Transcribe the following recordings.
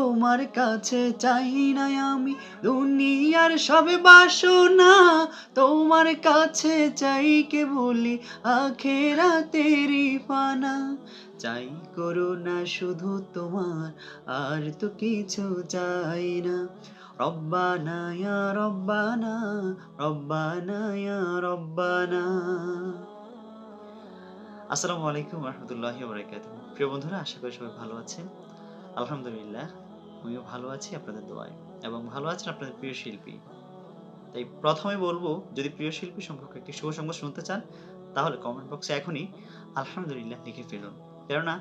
তোমার কাছে চাই না আমি দুনিয়ার সব বাসনা। তোমার কাছে চাই কে বলি আখেরা তেরি পানা চাই করুণা শুধু তোমার, আর তো কিছু চাই না। রব্বানা রব্বানা রব্বানা রব্বানা। আসসালামু আলাইকুম রহমতুল্লাহি বারাকাতুহু। প্রিয় বন্ধুরা, আশা করি সবাই ভালো আছেন। আলহামদুলিল্লাহ। ভালো আছি আপনাদের দোয়ায় এবং ভালো আছেন আপনাদের প্রিয় শিল্পী। তাই প্রথমে বলব, যদি প্রিয় শিল্পী সম্পর্কে একটি শুভ সংবাদ শুনতে চান, তাহলে কমেন্ট বক্সে এখনই আলহামদুলিল্লাহ লিখে ফেলুন। কেননা,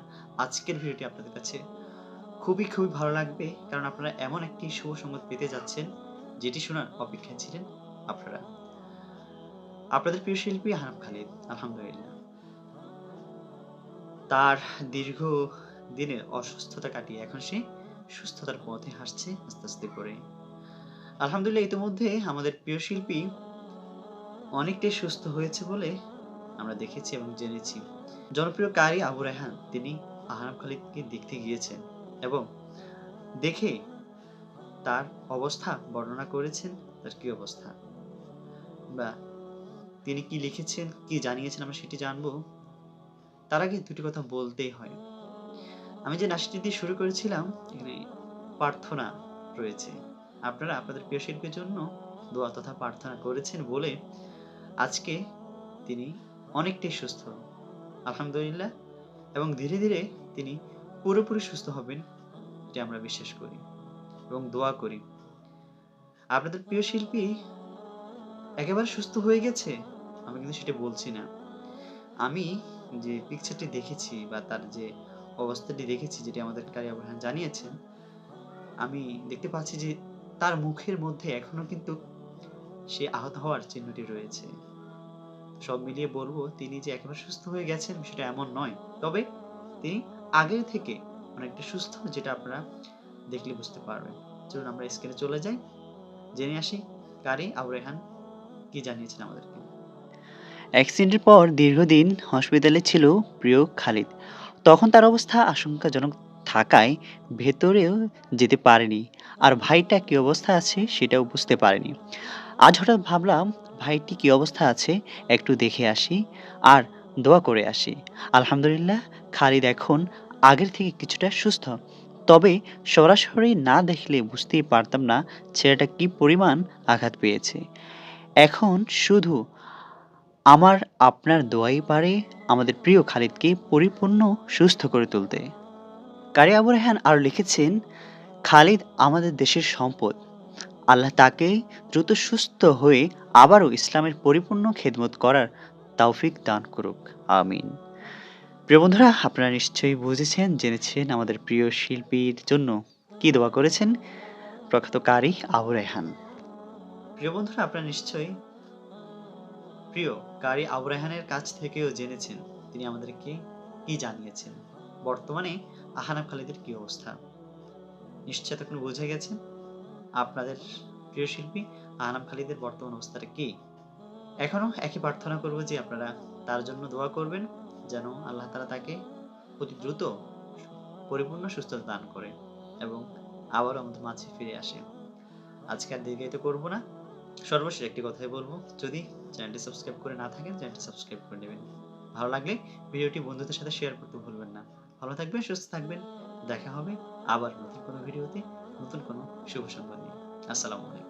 আজকের ভিডিওটি আপনাদের কাছে খুবই খুবই ভালো লাগবে, কারণ আপনারা এমন একটি শুভ সংবাদ পেতে যাচ্ছেন, যেটি শোনার অপেক্ষায় ছিলেন আপনারা। আপনাদের প্রিয় শিল্পী হানাফ খালিদ, আলহামদুলিল্লাহ। তার দীর্ঘ দিনের অসুস্থতা কাটিয়ে এখন সে সুস্থতার পথে হাসছে আস্তে আস্তে করে। আলহামদুলিল্লাহ, ইতিমধ্যে আমাদের প্রিয় শিল্পী অনেকটাই সুস্থ হয়েছে বলে আমরা দেখেছি এবং জেনেছি। জনপ্রিয় কারি আবু রেহান তিনি আহনাব খালিদকে দেখতে গিয়েছেন এবং দেখে তার অবস্থা বর্ণনা করেছেন, তার কি অবস্থা? বা তিনি কি লিখেছেন, কি জানিয়েছেন আমরা সেটি জানব। তার আগে দুটি কথা বলতেই হয়। আমি যে নাচটি দিয়ে শুরু করেছিলাম এখানে প্রার্থনা রয়েছে। আপনারা আপনাদের প্রিয় শিল্পীর জন্য দোয়া তথা প্রার্থনা করেছেন বলে আজকে তিনি অনেকটাই সুস্থ। আলহামদুলিল্লাহ। এবং ধীরে ধীরে তিনি পুরোপুরি সুস্থ হবেন এটা আমরা বিশ্বাস করি এবং দোয়া করি। আপনাদের প্রিয় শিল্পী একেবারে সুস্থ হয়ে গেছে? আমি কিন্তু সেটা বলছি না। আমি যে পিকচারটি দেখেছি বা তার যে অবস্থাটি দেখেছি যেটি আমাদের কারি আবহান জানিয়েছেন, আমি দেখতে পাচ্ছি যে তার মুখের মধ্যে এখনও কিন্তু সে আহত হওয়ার চিহ্নটি রয়েছে। সব মিলিয়ে বলব, তিনি যে একেবারে সুস্থ হয়ে গেছেন সেটা এমন নয়। তবে তিনি আগের থেকে অনেকটা সুস্থ, যেটা আপনারা দেখলে বুঝতে পারবেন। চলুন আমরা স্ক্রিনে চলে যাই। জেনে আসি, কারি আবু রেহান কি জানিয়েছেন আমাদেরকে? অ্যাক্সিডেন্টের পর দীর্ঘদিন হসপিটালে ছিল প্রিয় খালিদ। তখন তার অবস্থা আশঙ্কাজনক থাকায় ভেতরেও যেতে পারেনি। আর ভাইটা কী অবস্থা আছে সেটাও বুঝতে পারেনি। আজ হঠাৎ ভাবলাম, ভাইটি কী অবস্থা আছে? একটু দেখে আসি। আর দোয়া করে আসি। আলহামদুলিল্লাহ, খালিদ এখন আগের থেকে কিছুটা সুস্থ। তবে সরাসরি না দেখলে বুঝতেই পারতাম না ছেলেটা কি পরিমাণ আঘাত পেয়েছে। এখন শুধু আমার আপনার দোয়াই পারে আমাদের প্রিয় খালিদকে পরিপূর্ণ সুস্থ করে তুলতে। কারি আবু রেহান আরও লিখেছেন, খালিদ আমাদের দেশের সম্পদ। আল্লাহ তাকে দ্রুত সুস্থ হয়ে আবারও ইসলামের পরিপূর্ণ খেদমত করার তৌফিক দান করুক। আমিন। প্রিয় বন্ধুরা, আপনারা নিশ্চয়ই বুঝেছেন, জেনেছেন আমাদের প্রিয় শিল্পীর জন্য কি দোয়া করেছেন প্রখ্যাত কারি আবু রেহান। প্রিয় বন্ধুরা, আপনারা নিশ্চয়ই প্রিয় কারি আবু রেহানের কাছ থেকেও জেনেছেন। তিনি আমাদেরকে কি জানিয়েছেন? বর্তমানে আহানাব খালিদের কি অবস্থা? নিশ্চয় তখন বুঝে গেছেন? আপনাদের প্রিয় শিল্পী আহানাব খালিদের বর্তমান অবস্থাটা কি? এখনও একই প্রার্থনা করব যে আপনারা তার জন্য দোয়া করবেন, যেন আল্লাহ তালা তাকে অতি দ্রুত পরিপূর্ণ সুস্থতা দান করে এবং আবার আমাদের মাঝে ফিরে আসে। আজকে আর দীর্ঘায়িত করব না। সর্বশেষ একটি কথাই বলব, যদি চ্যানেলটি সাবস্ক্রাইব করে না থাকেন, চ্যানেলটি সাবস্ক্রাইব করে নেবেন। ভালো লাগলে ভিডিওটি বন্ধুদের সাথে শেয়ার করতে ভুলবেন না। ভালো থাকবেন, সুস্থ থাকবেন। দেখা হবে আবার নতুন কোনো ভিডিওতে, নতুন কোনো শুভ সংবাদ নিয়ে। আসসালামু আলাইকুম।